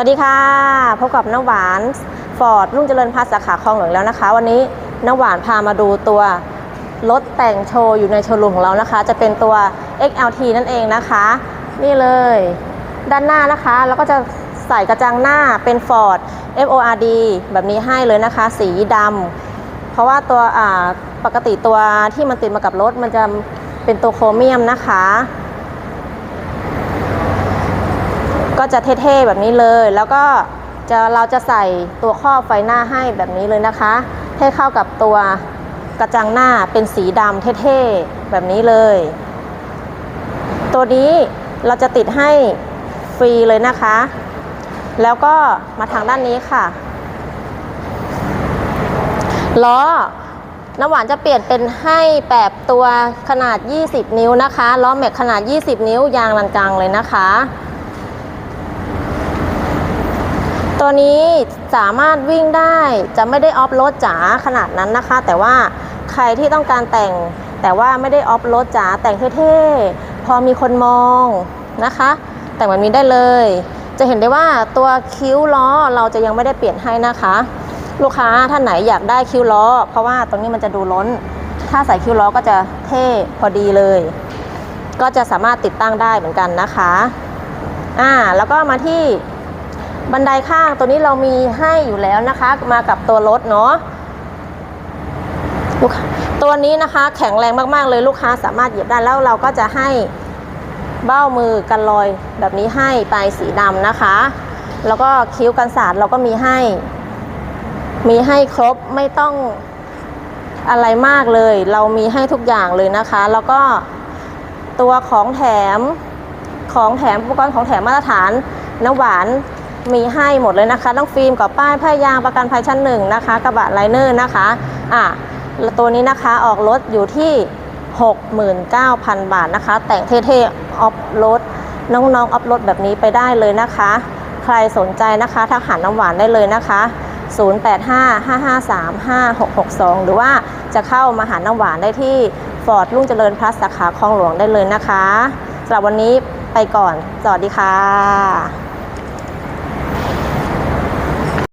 วัสดีค่ะ พบกับน้ำหวานฟอร์ดรุ่งเจริญพัฒสาขาคลองหลวงแล้วนะคะ วันนี้น้ำหวานพามาดูตัวรถแต่งโชว์อยู่ในโชว์รูมของเรานะคะ จะเป็นตัว XLT นั่นเองนะคะ นี่เลย ด้านหน้านะคะแล้วก็จะใส่กระจังหน้าเป็น Ford FORD แบบนี้ให้เลยนะคะ สีดำเพราะว่าตัวอ่าปกติตัวที่มันติดมากับรถมันจะเป็นตัวโครเมียมนะคะ ก็จะเท่ๆแบบนี้เลย แล้วก็จะเราจะใส่ตัวครอบไฟหน้าให้แบบนี้เลยนะคะ ให้เข้ากับตัวกระจังหน้าเป็นสีดำเท่ๆแบบนี้เลย ตัวนี้เราจะติดให้ฟรีเลยนะคะ แล้วก็มาทางด้านนี้ค่ะล้อน้ำหวานจะเปลี่ยนเป็นให้แบบตัวขนาด 20 นิ้วนะคะ ล้อแม็กขนาด 20 นิ้วยางลันกลางเลยนะคะ ตัวนี้สามารถวิ่งได้จะไม่ได้ออฟโรดจ๋าขนาดนั้นนะคะ แต่ว่าใครที่ต้องการแต่ง แต่ว่าไม่ได้ออฟโรดจ๋าแต่งเท่ๆ พอมีคนมองนะคะ แต่งแบบนี้ได้เลย จะเห็นได้ว่าตัวคิ้วล้อเราจะยังไม่ได้เปลี่ยนให้นะคะ ลูกค้าท่านไหนอยากได้คิ้วล้อ เพราะว่าตรงนี้มันจะดูล้น ถ้าใส่คิ้วล้อก็จะเท่พอดีเลย ก็จะสามารถติดตั้งได้เหมือนกันนะคะอ่าแล้วก็มาที่ บันไดข้างตัวนี้เรามีให้อยู่แล้วนะคะ มากับตัวรถเนาะลูกค้าตัวนี้นะคะแข็งแรงมากๆเลยลูกค้าสามารถเหยียบได้แล้วเราก็จะให้เบ้ามือกันรอยแบบนี้ให้ปลายสีดำนะคะ แล้วก็คิ้วกันสาดเราก็มีให้ มีให้ครบไม่ต้องอะไรมากเลย เรามีให้ทุกอย่างเลยนะคะ แล้วก็ตัวของแถมของแถมอุปกรณ์ของแถมมาตรฐานน้ำหวาน มีให้หมดเลยนะคะต้องฟิล์มกับป้ายผ้ายางประกันภัยชั้นหนึ่งนะคะ กระบะไลเนอร์นะคะอะตัวนี้นะคะออกรถอยู่ที่ 69,000 บาทนะคะ แต่งเท่ๆออฟรถน้องๆออฟรถแบบนี้ไปได้เลยนะคะ ใครสนใจนะคะทักหาน้ำหวานได้เลยนะคะ 0855535662 หรือว่าจะเข้ามาหาน้ำหวานได้ที่ฟอร์ดรุ่งเจริญพลัสสาขาคลองหลวงได้เลยนะคะสำหรับวันนี้ไปก่อน สวัสดีค่ะ